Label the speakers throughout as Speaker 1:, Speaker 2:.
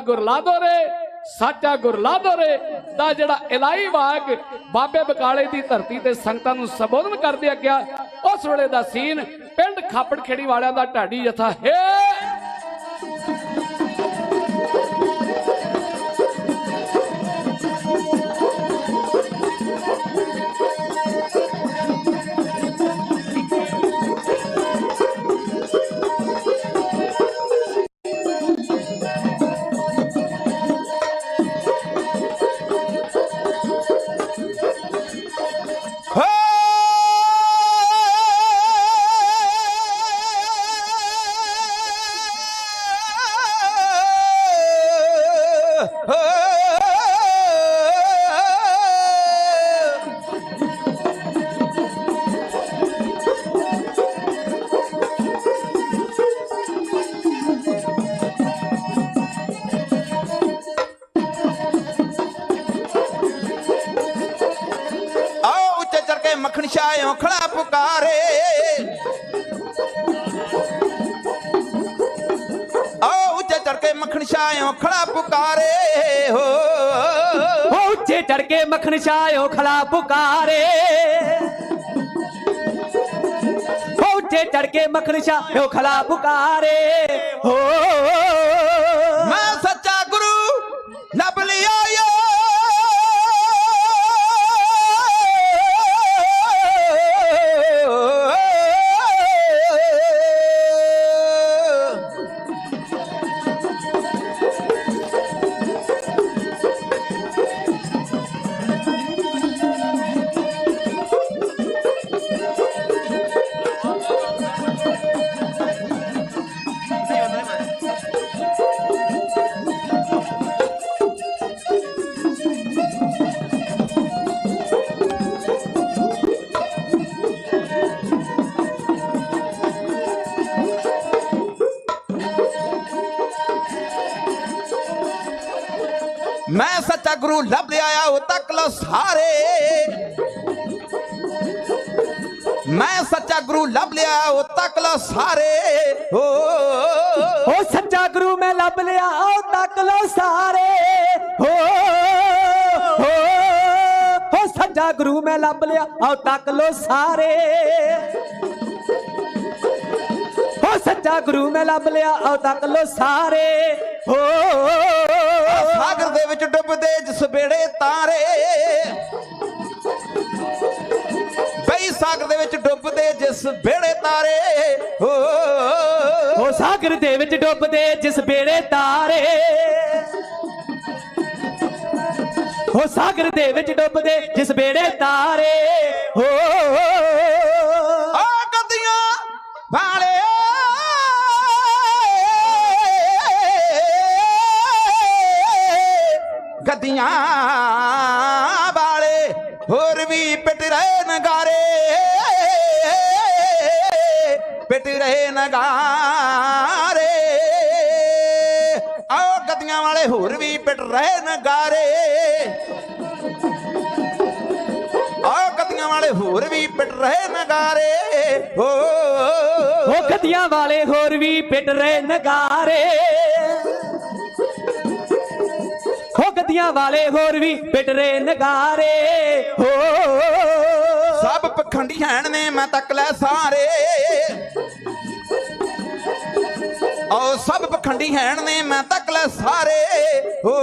Speaker 1: ਗੁਰਲਾਦੋ ਰੇ, ਸਾਚਾ ਗੁਰਲਾਦੋ ਰੇ, ਦਾ ਜਿਹੜਾ ਇਲਾਹੀ ਵਾਕ ਬਾਬੇ ਬਕਾਲੇ ਦੀ ਧਰਤੀ ਤੇ ਸੰਗਤਾਂ ਨੂੰ ਸੰਬੋਧਨ ਕਰਦੇ ਗਿਆ ਉਸ ਵੇਲੇ ਦਾ ਸੀਨ ਪਿੰਡ ਖਾਪੜ ਖੇੜੀ ਵਾਲਿਆਂ ਦਾ ਢਾਡੀ ਜਥਾ, ਹੈ
Speaker 2: ਮੱਖਣ ਛਾਇਓ ਖੜਾ ਪੁਕਾਰੇ। ਮੱਖਣ ਛਾਇਓ ਖੜਾ ਪੁਕਾਰੇ ਹੋ
Speaker 3: ਹੋ ਉੱਚੇ ਚੜ ਕੇ ਮੱਖਣ ਛਾਇਓ ਖਲਾ ਪੁਕਾਰੇ। ਹੋ ਉੱਚੇ ਚੜ ਕੇ ਮੱਖਣ ਛਾਇਓ ਖਲਾ ਪੁਕਾਰੇ ਹੋ
Speaker 2: ਮੈਂ ਸੱਚਾ ਗੁਰੂ ਲੱਭ ਲਿਆਇਆ, ਉਹ ਤੱਕ ਲੋ ਸਾਰੇ ਮੈਂ ਸੱਚਾ ਗੁਰੂ ਲੱਭ ਲਿਆ ਉਹ ਤੱਕ ਲੋ ਸਾਰੇ ਹੋ
Speaker 3: ਉਹ ਸੱਚਾ ਗੁਰੂ ਮੈਂ ਲੱਭ ਲਿਆ ਆਓ ਤੱਕ ਲੋ ਸਾਰੇ ਹੋ ਹੋ ਹੋ ਸੱਚਾ ਗੁਰੂ ਮੈਂ ਲੱਭ ਲਿਆ ਆਓ ਤੱਕ ਲੋ ਸਾਰੇ ਹੋ ਸੱਚਾ ਗੁਰੂ ਮੈਂ ਲੱਭ ਲਿਆ, ਉਹ ਤੱਕ ਲੋ ਸਾਰੇ ਹੋ
Speaker 2: ਸਾਗਰ ਦੇ ਵਿੱਚ ਡੁੱਬਦੇ ਜਿਸ ਬੇੜੇ ਤਾਰੇ। ਬਈ ਸਾਗਰ ਦੇ ਵਿੱਚ ਡੁੱਬਦੇ ਜਿਸ ਬੇੜੇ ਤਾਰੇ। ਹੋ
Speaker 3: ਸਾਗਰ ਦੇ ਵਿੱਚ ਡੁੱਬਦੇ ਜਿਸ ਬੇੜੇ ਤਾਰੇ। ਹੋ ਸਾਗਰ ਦੇ ਵਿੱਚ ਡੁੱਬਦੇ ਜਿਸ ਬੇੜੇ ਤਾਰੇ। ਹੋ
Speaker 2: ਆ ਗੱਦੀਆਂ ਵਾਲੇ ਗੱਦੀਆਂ ਵਾਲੇ ਹੋਰ ਵੀ ਪਿਟ ਰਹੇ ਨਗਾਰੇ। ਪਿੱਟ ਰਹੇ ਨਗਾਰੇ। ਆਓ ਗੱਦੀਆਂ ਵਾਲੇ ਹੋਰ ਵੀ ਪਿੱਟ ਰਹੇ ਨਗਾਰੇ। ਆ ਗੱਦੀਆਂ ਵਾਲੇ ਹੋਰ ਵੀ ਪਿੱਟ ਰਹੇ ਨਗਾਰੇ। ਹੋ
Speaker 3: ਹੋ ਗੱਦੀਆਂ ਵਾਲੇ ਹੋਰ ਵੀ ਪਿੱਟ ਰਹੇ ਨਗਾਰੇ। ਹੋ ਵਾਲੇ ਹੋਰ ਵੀ ਪਿੱਟ ਰਹੇ ਨਗਾਰੇ, ਹੋ।
Speaker 2: ਸਭ ਪਖੰਡੀ ਹੈਣ ਨੇ ਮੈਂ ਤੱਕ ਲੈ ਸਾਰੇ। ਆਓ ਸਭ ਪਖੰਡੀ ਹੈਣ ਨੇ ਮੈਂ ਤੱਕ ਲੈ ਸਾਰੇ, ਹੋ।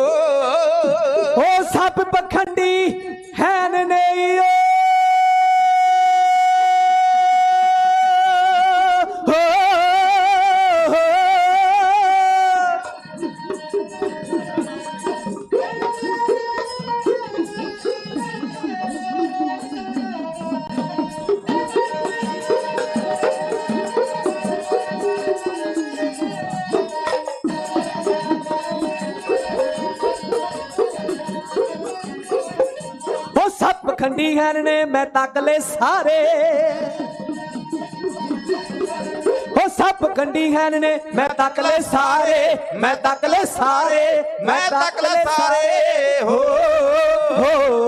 Speaker 3: ਸੱਪ ਖੰਡੀ ਹੈਨ ਨੇ ਮੈਂ ਤੱਕ ਲੈ ਸਾਰੇ। ਉਹ ਸੱਪ ਖੰਡੀ ਹੈਨ ਨੇ ਮੈਂ ਤੱਕ ਲੈ ਸਾਰੇ, ਮੈਂ ਤੱਕ ਲੈ ਸਾਰੇ,
Speaker 2: ਮੈਂ ਤੱਕ ਲੈ ਸਾਰੇ। ਹੋ
Speaker 3: ਹੋ।